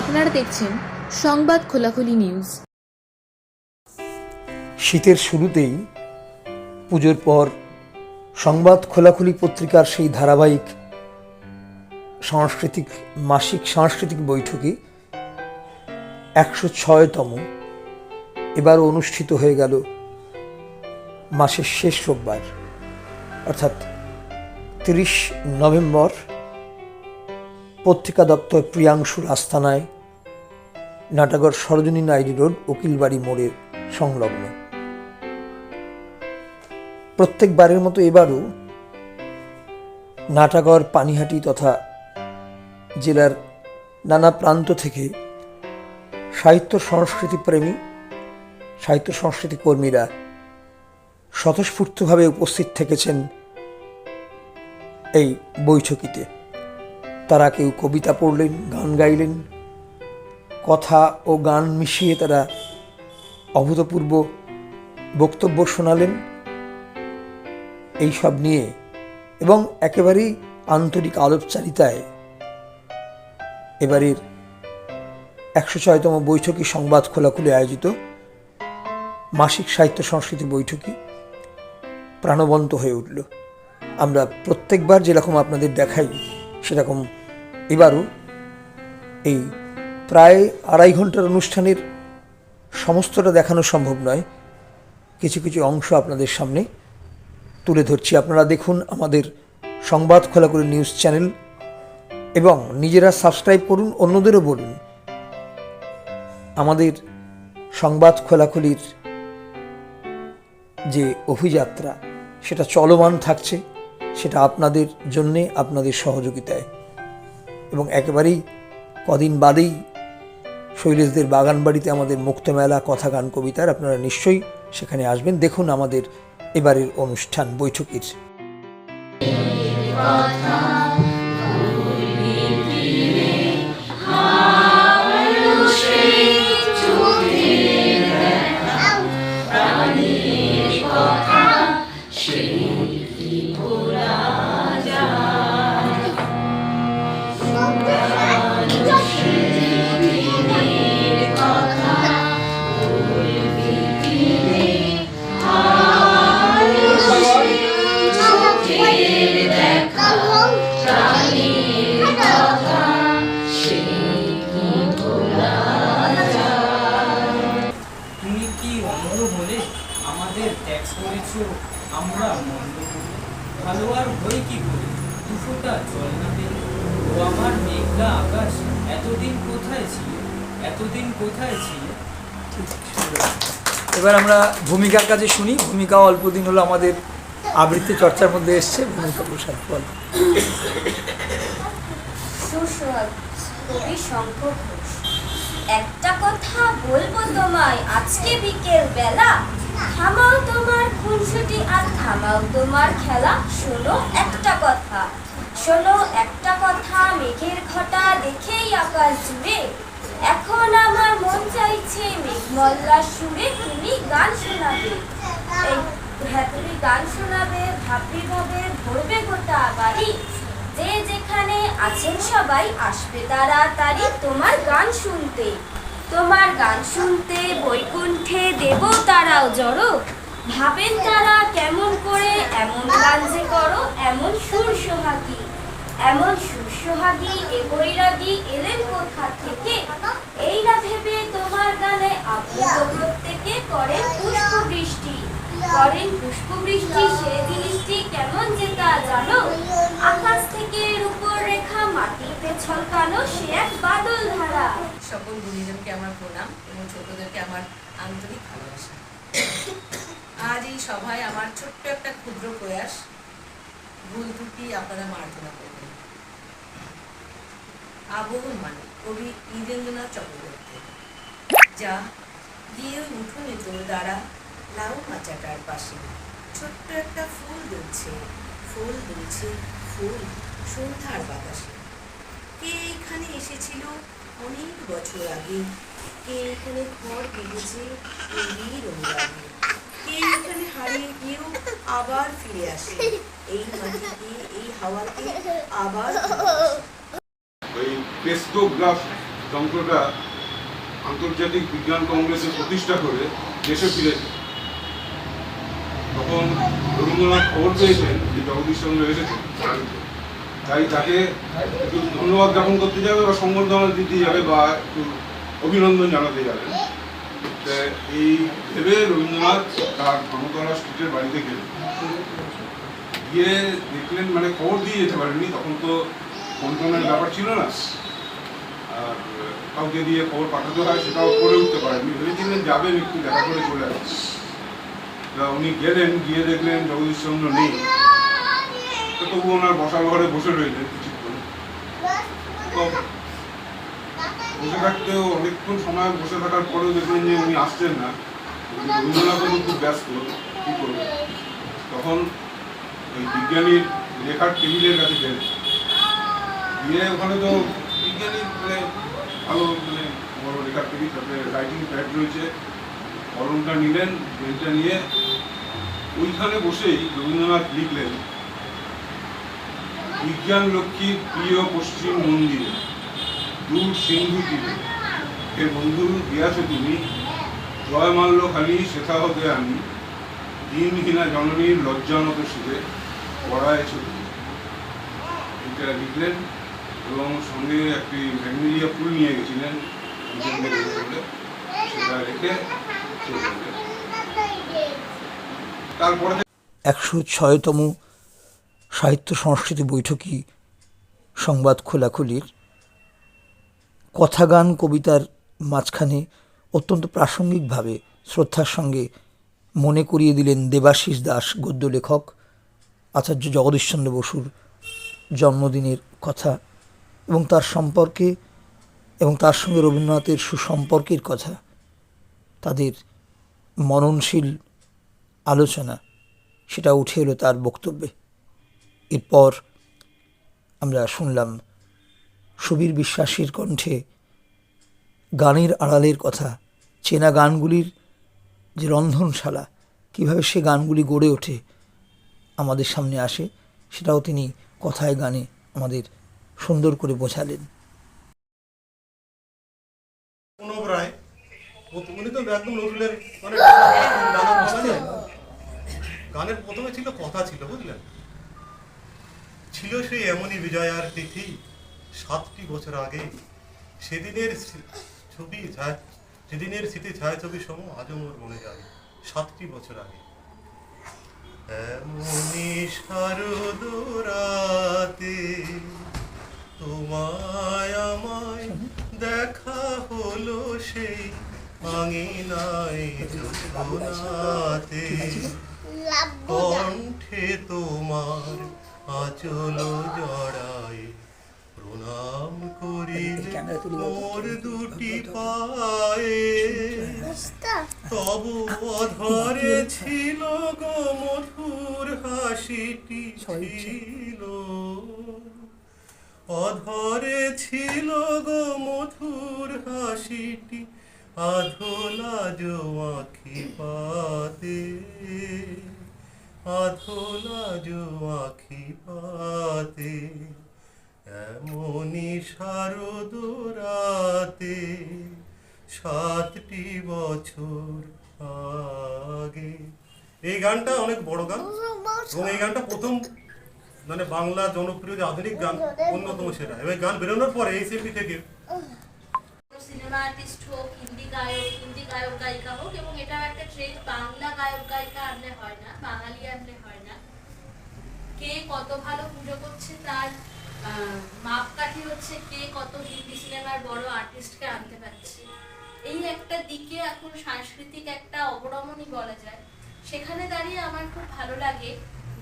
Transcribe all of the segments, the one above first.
আপনারা দেখছেন সংবাদ খোলাখুলি নিউজ। শীতের শুরুতেই পুজোর পর সংবাদ খোলাখুলি পত্রিকার সেই ধারাবাহিক সাংস্কৃতিক, মাসিক সাংস্কৃতিক বৈঠকে একশো ছয়তম। এবার অনুষ্ঠিত হয়ে গেল মাসের শেষ রোববার, অর্থাৎ তিরিশ নভেম্বর পত্রিকা দপ্তর প্রিয়াংশুর আস্তানায় নাটাগর সরোজিনী নাইডু রোড, উকিলবাড়ি মোড়ের সংলগ্ন। প্রত্যেকবারের মতো এবারও নাটাগড় পানিহাটি তথা জেলার নানা প্রান্ত থেকে সাহিত্য সংস্কৃতি প্রেমী, সাহিত্য সংস্কৃতি কর্মীরা স্বতঃস্ফূর্তভাবে উপস্থিত থেকেছেন এই বৈঠকিতে। তারা কেউ কবিতা পড়লেন, গান গাইলেন। কথা ও গান মিশিয়ে তারা অভূতপূর্ব বক্তব্য শোনালেন। এইসব নিয়ে এবং একেবারেই আন্তরিক আলোপচারিতায় এবারের একশো ছয়তম বৈঠকি সংবাদ খোলাখুলি আয়োজিত মাসিক সাহিত্য সংস্কৃতি বৈঠকি প্রাণবন্ত হয়ে উঠল। আমরা প্রত্যেকবার যেরকম আপনাদের দেখাই সেরকম। এবারও এই প্রায় আড়াই ঘণ্টার অনুষ্ঠানের সমস্তটা দেখানো সম্ভব নয়। কিছু কিছু অংশ আপনাদের সামনে তুলে ধরছি। আপনারা দেখুন আমাদের সংবাদ খোলা করে নিউজ চ্যানেল এবং নিজেরা সাবস্ক্রাইব করুন, অন্যদেরও বলুন। আমাদের সংবাদ খোলাখুলির যে অভিযাত্রা, সেটা চলমান থাকছে। সেটা আপনাদের জন্যে, আপনাদের সহযোগিতায়। এবং একেবারেই কদিন বাদেই শৈলেশদের বাগান বাড়িতে আমাদের মুক্তমেলা কথা গান কবিতার আপনারা নিশ্চয়ই সেখানে আসবেন। দেখুন আমাদের এবারের অনুষ্ঠান বৈঠকের। তুমি এবার আমরা ভূমিকার কাছে শুনি। ভূমিকা অল্প দিন হলো আমাদের আবৃত্তি চর্চার মধ্যে এসছে। ভূমিকা প্রসাদ বল। একটা কথা বলব তোমায় আজকে বিকেল বেলা থামাও তোমার খুনসুটি আর থামাও তোমার খেলা। শোনো একটা কথা, শোনো একটা কথা, মেঘের ঘটা দেখেই আকাশ জুড়ে। এখন আমার মন চাইছে মেঘমল্লার সুরে তুমি গান শোনাবে। এই হ্যাঁ তুমি গান শোনাবে ভাবি ভাবে, ভরবে গোটা বাড়ি। যে যেখানে আছেন সবাই, আসবে তারা তাড়াতাড়ি তোমার গান শুনতে। তোমার গান শুনতে বৈকুণ্ঠে দেব তারাও জড়ো। ভাবেন তারা কেমন করে, এমন গান যে করো, এমন সুর সোহাগী। এমন সুর সোহাগী এ বৈরাগী এলেন কোথা থেকে এই না ভেবে তোমার গানে আপ্লুত প্রত্যেকে করেন পুষ্প বৃষ্টি করেন পুষ্প বৃষ্টি সে জিনিসটি কেমন যে তা জানো? আকাশ থেকে রূপর রেখা, মাটিতে ছলকানো সে এক বাদল ধারা। সকল গুণীজনকে আমার প্রণাম এবং ছোটদেরকে আমার আন্তরিক ভালোবাসা। আজ এই সভায় আমার ছোট্ট একটা ক্ষুদ্র প্রয়াস। ভুল ত্রুটি আপনারা মার্জনা করবেন। আবহন মানে কবি ঈরেন্দ্রনাথ চক্রবর্তী, যা গিয়ে ওই উঠোনে তোর দ্বারা লাউ মাচাটার পাশে ছোট্ট একটা ফুল দুলছে ফুল দুলছে ফুল সন্ধ্যার বাতাসে। কে এখানে এসেছিল? অনেক বছর আগে কে এখানে ঘর বেঁধেছে? রঙিন অনুরাগে কে এখানে হারিয়ে গিয়েও আবার ফিরে আসে। এই মাটিতে, এই হাওয়াতে আবার ওই পেস্টোগ্রাফ যন্ত্রটা আন্তর্জাতিক বিজ্ঞান কংগ্রেসে প্রতিষ্ঠা করে দেশে তখন রবীন্দ্রনাথ খবর পেয়েছেন যে জগদীশ চন্দ্র এসেছেন তাই তাকে একটু ধন্যবাদ জ্ঞাপন করতে যাবে বা সম্বর্ধনা দিতে যাবে বা একটু অভিনন্দন জানাতে যাবে। এই ভেবে রবীন্দ্রনাথ তার ধর্মতলা স্ট্রিটের বাড়িতে গেলেন। গিয়ে দেখলেন মানে খবর দিয়ে যেতে পারেননি, তখন তো ফোন টোনের ব্যাপার ছিল না। আর কাউকে দিয়ে খবর পাঠাতে হয়, সেটাও করে উঠতে পারেননি। ভেবেছিলেন যাবেন একটু, দেখা করে চলে তা উনি গেলেন, গিয়ে দেখলেন জগদীশচন্দ্র নেই। তো তবু ওনার বসার ঘরে বসে রইলেন কিছুক্ষণ। তো বসে থাকতেও অনেকক্ষণ সময় বসে থাকার পরেও দেখলেন যে উনি আসছেন না। রবীন্দ্রনাথ খুব ব্যস্ত, কী করবে? তখন ওই বিজ্ঞানীর লেখার টেবিলের কাছে গেলেন। গিয়ে ওখানে তো বিজ্ঞানী মানে ভালো মানে বড় লেখার টেবিল তারপরে রাইটিং প্যাড রয়েছে। কলমটা নিলেন, পেনটা নিয়ে ওইখানে বসেই রবীন্দ্রনাথ লিখলেন বিজ্ঞান লক্ষ্মীর প্রিয় পশ্চিম মন্দিরে। দূর সিন্ধু তীরে। হে বন্ধু গিয়াছো তুমি? জয় মাল্য খালি শেখা হতে আমি। দিনহীনা জননীর লজ্জানত শিবে পড়ায়ছ তুমি। এটা লিখলেন এবং সঙ্গে একটি ম্যাগনেলিয়া ফুল নিয়ে গেছিলেন সেটা রেখে তারপরে একশো ছয়তম সাহিত্য সংস্কৃতি বৈঠকি সংবাদ খোলাখুলির কথা গান কবিতার মাঝখানে অত্যন্ত প্রাসঙ্গিকভাবে শ্রদ্ধার সঙ্গে মনে করিয়ে দিলেন দেবাশিস দাস, গদ্য লেখক, আচার্য জগদীশচন্দ্র বসুর জন্মদিনের কথা এবং তার সম্পর্কে এবং তার সঙ্গে রবীন্দ্রনাথের সুসম্পর্কের কথা, তাদের মননশীল আলোচনা, সেটা উঠে এলো তার বক্তব্যে। এরপর আমরা শুনলাম সুবীর বিশ্বাসীর কণ্ঠে গানের আড়ালের কথা চেনা গানগুলির যে রন্ধনশালা কীভাবে সে গানগুলি গড়ে ওঠে আমাদের সামনে আসে সেটাও তিনি কথায় গানে আমাদের সুন্দর করে বোঝালেন। প্রণব রায় প্রথম- উনি তো একদম নজরুলের মানে গানের যায় গানের প্রথমে ছিল কথা ছিল বুঝলেন? ছিল সেই এমনই বিজয়ার তিথি সাতটি বছর আগে সেদিনের ছবি ছায়া সেদিনের স্মৃতি ছায়াছবি সম আজও মোর মনে যায় সাতটি বছর আগে। শারদ রাতে তোমায় আমায় দেখা হলো সেই আঙিনায় কণ্ঠে তোমার আচল জড়ায় প্রণাম করিলে মোর দুটি পায়ে। তব অধরে ছিল গো মধুর হাসিটি ছিল। অধরে ছিল গো মধুর হাসিটি আধোলা জো আখি পাতে আধোলা জো আখি পাতে এমনই শারদ সাতটি বছর আগে। এই গানটা অনেক বড় গান। এবং এই গানটা প্রথম মানে বাংলা জনপ্রিয় আধুনিক গান, অন্যতম সেটা এবং গান বেরোনোর পরে এই শিল্পী থেকে সিনেমা আর্টিস্ট হোক, হিন্দি গায়ক হিন্দি গায়ক গায়িকা হোক, এবং এটাও একটা ট্রেন্ড বাংলা গায়ক গায়িকা আনলে হয় না, বাঙালি আনলে হয় না। কে কত ভালো পুজো করছে তার মাপকাঠি হচ্ছে কে কত হিন্দি সিনেমার বড় আর্টিস্টকে আনতে পারছে। এই একটা দিকে এখন সাংস্কৃতিক একটা অবরমণই বলা যায়। সেখানে দাঁড়িয়ে আমার খুব ভালো লাগে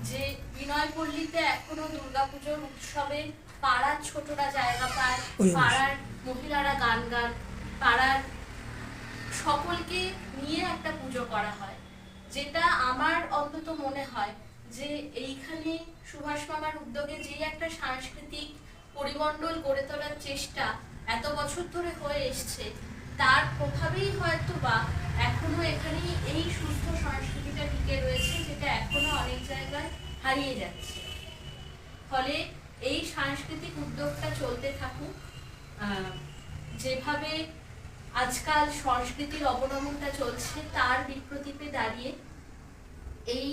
যে বিনয় পল্লীতে এখনও দুর্গাপুজোর উৎসবে পাড়ার ছোটরা জায়গা পায় পাড়ার মহিলারা গান গান পাড়ার সকলকে নিয়ে একটা পুজো করা হয়। যেটা আমার অন্তত মনে হয় যে এইখানে সুভাষ মামার উদ্যোগে যে একটা সাংস্কৃতিক পরিমণ্ডল গড়ে তোলার চেষ্টা এত বছর ধরে হয়ে এসছে, তার প্রভাবেই হয়তো বা এখনও এখানে এই সুস্থ সংস্কৃতিটা টিকে রয়েছে যেটা এখনও অনেক জায়গায় হারিয়ে যাচ্ছে। ফলে এই সাংস্কৃতিক উদ্যোগটা চলতে থাকুক যেভাবে আজকাল সংস্কৃতির অবনমনটা চলছে, তার বিপ্রতীপে দাঁড়িয়ে এই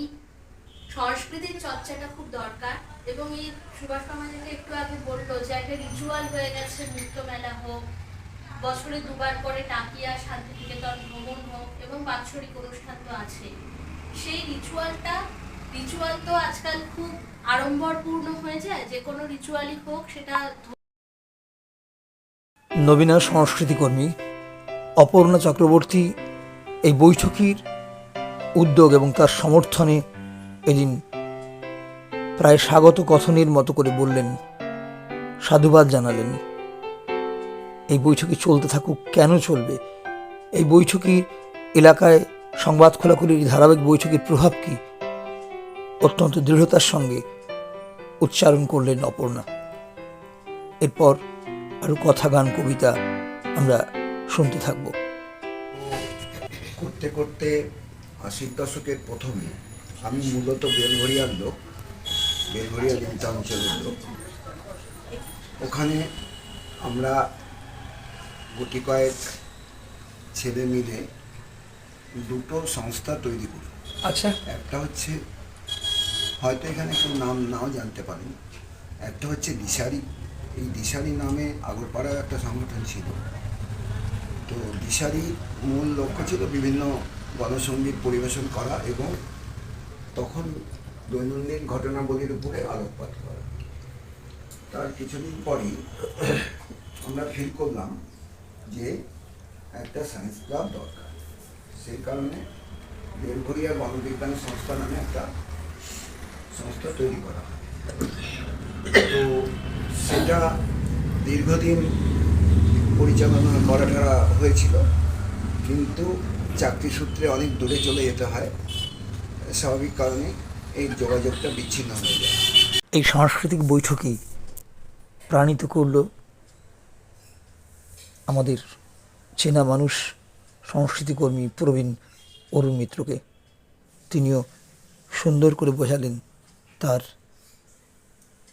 সংস্কৃতির চর্চাটা খুব দরকার এবং এই সুভাষ সমাজকে একটু আগে বলল যে একটা রিচুয়াল হয়ে গেছে মুক্ত মেলা হোক, বছরে দুবার করে টাকিয়া, শান্তিনিকেতন ভ্রমণ হোক এবং বাৎসরিক অনুষ্ঠান তো আছে সেই রিচুয়ালটা রিচুয়াল তো আজকাল খুব আড়ম্বরপূর্ণ হয়ে যায়, যে কোনো রিচুয়ালই হোক, সেটা নবীনা সংস্কৃতি কর্মী, অপর্ণা চক্রবর্তী এই বৈঠকির উদ্যোগ এবং তার সমর্থনে এদিন প্রায় স্বাগত কথনের মতো করে বললেন, সাধুবাদ জানালেন, এই বৈঠকি চলতে থাকুক কেন চলবে? এই বৈঠকি এলাকায় সংবাদ খোলাখুলির ধারাবাহিক বৈঠকের প্রভাব কি? অত্যন্ত দৃঢ়তার সঙ্গে উচ্চারণ করলেন অপর্ণা। এরপর আরও কথা, গান, কবিতা আমরা শুনতে থাকব। করতে করতে আশির দশকের প্রথমে আমি মূলত বেলঘরিয়ার লোক বেলঘরিয়া লিমিতা অঞ্চলের লোক। ওখানে আমরা গুটি কয়েক ছেলে মিলে দুটো সংস্থা তৈরি করি। আচ্ছা। একটা হচ্ছে হয়তো এখানে কেউ নাম নাও জানতে পারেন একটা হচ্ছে দিশারি। এই দিশারি নামে আগরপাড়ায় একটা সংগঠন ছিল। তো দিশারির মূল লক্ষ্য ছিল বিভিন্ন গণসঙ্গীত পরিবেশন করা এবং তখন দৈনন্দিন ঘটনাবলীর উপরে আলোকপাত করা। তার কিছুদিন পরেই আমরা ফিল করলাম যে একটা সায়েন্স ক্লাব দরকার। সেই কারণে বেলঘরিয়া গণবিজ্ঞান সংস্থা নামে একটা সংস্থা তৈরি করা তো সেটা দীর্ঘদিন পরিচালনা করাটা হয়েছিল, কিন্তু চাকরি সূত্রে অনেক দূরে চলে যেতে হয়। স্বাভাবিক কারণে এই যোগাযোগটা বিচ্ছিন্ন হয়ে যায়। এই সাংস্কৃতিক বৈঠকেই প্রাণিত করল আমাদের চেনা মানুষ সংস্কৃতিকর্মী প্রবীণ অরুণ মিত্রকে। তিনিও সুন্দর করে বোঝালেন তার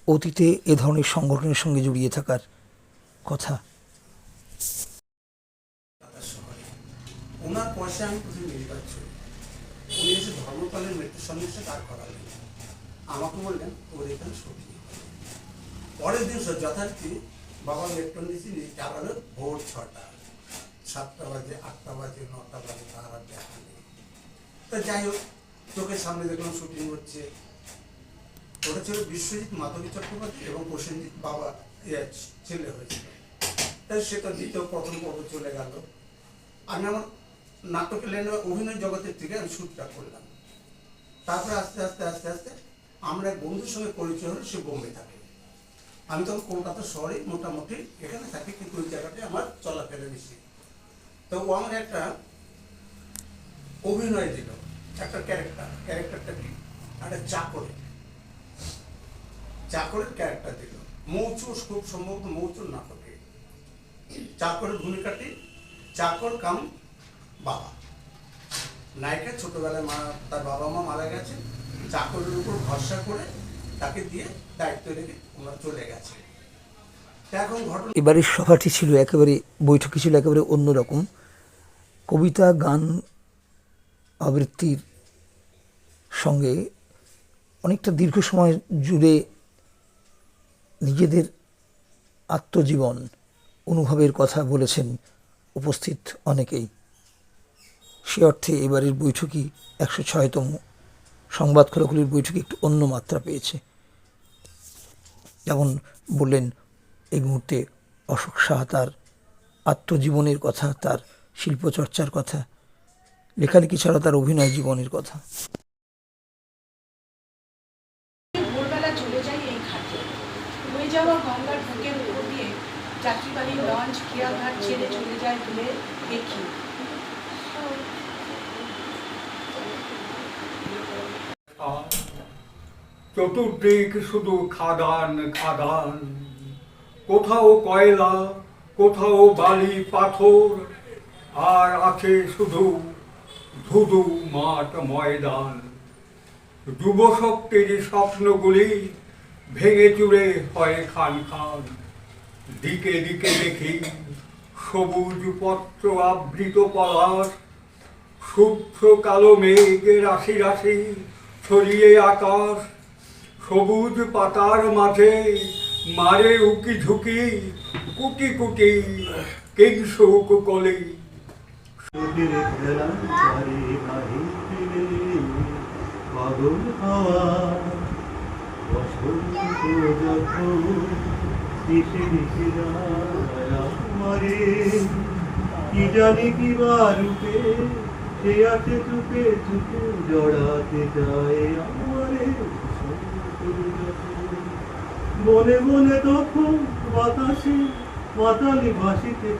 অতীতে এ ধরনের সংগঠনের সঙ্গে জড়িয়ে থাকার কথা। ওনার পয়সা আমি উনি এসে ধর্মপালের মৃত্যুর সঙ্গে সাথে তার করালেন। আমাকে বললেন ওর এখানে সত্যি পরের দিন সে যথার্থী বাবা ইলেকট্রন দিয়েছি তার হলো ভোর ছটা। সাতটা বাজে, আটটা বাজে, নটা বাজে তার আর দেখা নেই। তা যাই হোক, চোখের সামনে দেখলাম শুটিং হচ্ছে। ওটা ছিল বিশ্বজিৎ মাধবী চট্টোপাধ্যায় এবং প্রসেনজিৎ বাবা ছেলে হয়েছিল। তাই সেটা দ্বিতীয় প্রথম পর্ব চলে গেল। আমি আমার নাটকের লাইনে অভিনয় জগতের থেকে আমি শ্যুটটা করলাম। তারপরে আস্তে আস্তে আস্তে আস্তে আমরা এক বন্ধুর সঙ্গে পরিচয় হলো, সে বোম্বে থাকে। আমি তখন কলকাতা শহরে মোটামুটি এখানে থাকি, কিন্তু ওই জায়গাটায় আমার চলাফেরা বেশি। তো ও আমার একটা অভিনয় দিল, একটা ক্যারেক্টার, ক্যারেক্টারটা কি? একটা চাকরে চাকরের ক্যারেক্টার দিল। মৌচু খুব সম্ভবত মৌচুর নাটকে। চাকরের ভূমিকাটি, চাকর কাম বাবা। নায়িকা ছোটবেলায় মা, তার বাবা মা মারা গেছে, চাকরের উপর ভরসা করে তাকে দিয়ে দায়িত্ব রেখে ওনারা চলে গেছে। এবারের সভাটি ছিল একেবারে বৈঠকটি ছিল একেবারে অন্যরকম। কবিতা, গান, আবৃত্তির সঙ্গে অনেকটা দীর্ঘ সময় জুড়ে নিজেদের আত্মজীবন, অনুভবের কথা বলেছেন উপস্থিত অনেকেই। সে অর্থে এবারের বৈঠকই একশো ছয়তম। সংবাদ খোলাখুলির বৈঠকে একটু অন্য মাত্রা পেয়েছে। যেমন বললেন, এই মুহূর্তে অশোক সাহা তার আত্মজীবনের কথা, তার শিল্পচর্চার কথা, লেখালেখি ছাড়া তার অভিনয় জীবনের কথা। যাত্রীবাহী লঞ্চ ছেড়ে চলে যায় দেখি। চতুর্দিক শুধু খাদান খাদান। কোথাও কয়লা, কোথাও বালি, পাথর, আর আছে শুধু ধুধু মাঠ, ময়দান। যুবশক্তির স্বপ্নগুলি ভেঙে চুরে হয় খান খান। দিকে দিকে দেখি সবুজ পত্র আবৃত পলাশ, শুভ্র কালো মেঘ, রাশি রাশি ছড়িয়ে আকাশ। সবুজ পাতার মাঝে মারে উকি ঝুঁকি কুটি কুটি কিংসুক কলি। পাগল হাওয়া বসন্ত যখন এসে এসে যায় কি জানি কি বা রূপে, সে আছে চুপে চুপে জড়াতে যায় আমারে। বনে বনে তখন বাতাসে মাতালি ভাসিতে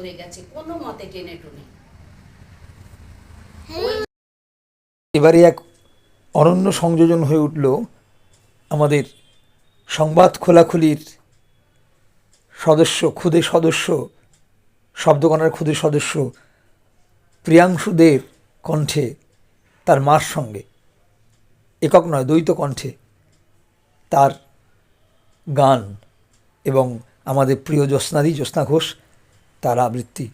পাশ গেছে কোনো মতে টেনে টুনে। এবারে এক অনন্য সংযোজন হয়ে উঠল আমাদের সংবাদ খোলাখুলির সদস্য খুদে সদস্য শব্দগণার ক্ষুদে সদস্য প্রিয়াংশুদের কণ্ঠে তার মার সঙ্গে। একক নয় দ্বৈত কণ্ঠে তার গান এবং আমাদের প্রিয় জ্যোৎস্নাদি জ্যোৎস্না ঘোষ তার আবৃত্তি।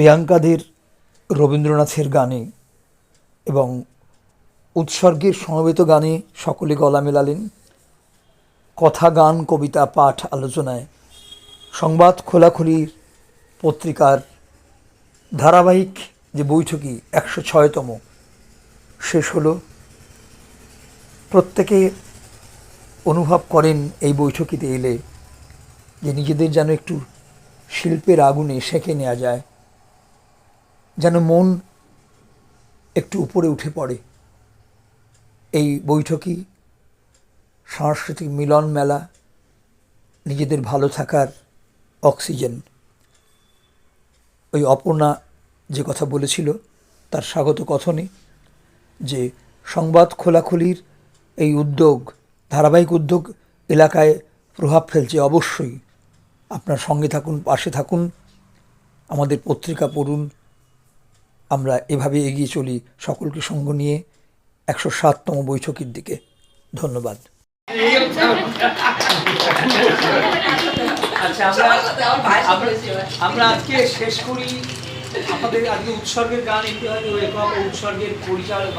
প্রিয়াঙ্কাদের রবীন্দ্রনাথের গানে এবং উৎসর্গের সমবেত গানে সকলে গলা মেলালেন। কথা, গান, কবিতা, পাঠ, আলোচনায় সংবাদ খোলাখুলির পত্রিকার ধারাবাহিক যে বৈঠকি একশো ছয়তম, শেষ হলো। প্রত্যেকে অনুভব করেন এই বৈঠকিতে এলে যে নিজেদের যেন একটু শিল্পের আগুনে সেঁকে নেওয়া যায়। যেন মন একটু উপরে উঠে পড়ে। এই বৈঠকই সাংস্কৃতিক মিলন মেলা, নিজেদের ভালো থাকার অক্সিজেন। ওই অপর্ণা যে কথা বলেছিল, তার স্বাগত কথনে যে সংবাদ খোলাখুলির এই উদ্যোগ, ধারাবাহিক উদ্যোগ এলাকায় প্রভাব ফেলছে অবশ্যই। আপনার সঙ্গে থাকুন, পাশে থাকুন, আমাদের পত্রিকা পড়ুন আমরা এভাবে এগিয়ে চলি সকলকে সঙ্গ নিয়ে একশো সাততম বৈঠকের দিকে। ধন্যবাদ। আচ্ছা আমরা আজকে শেষ করি। আমাদের আজকে উৎসর্গের গান একটু হয়তো উৎসর্গের পরিচালক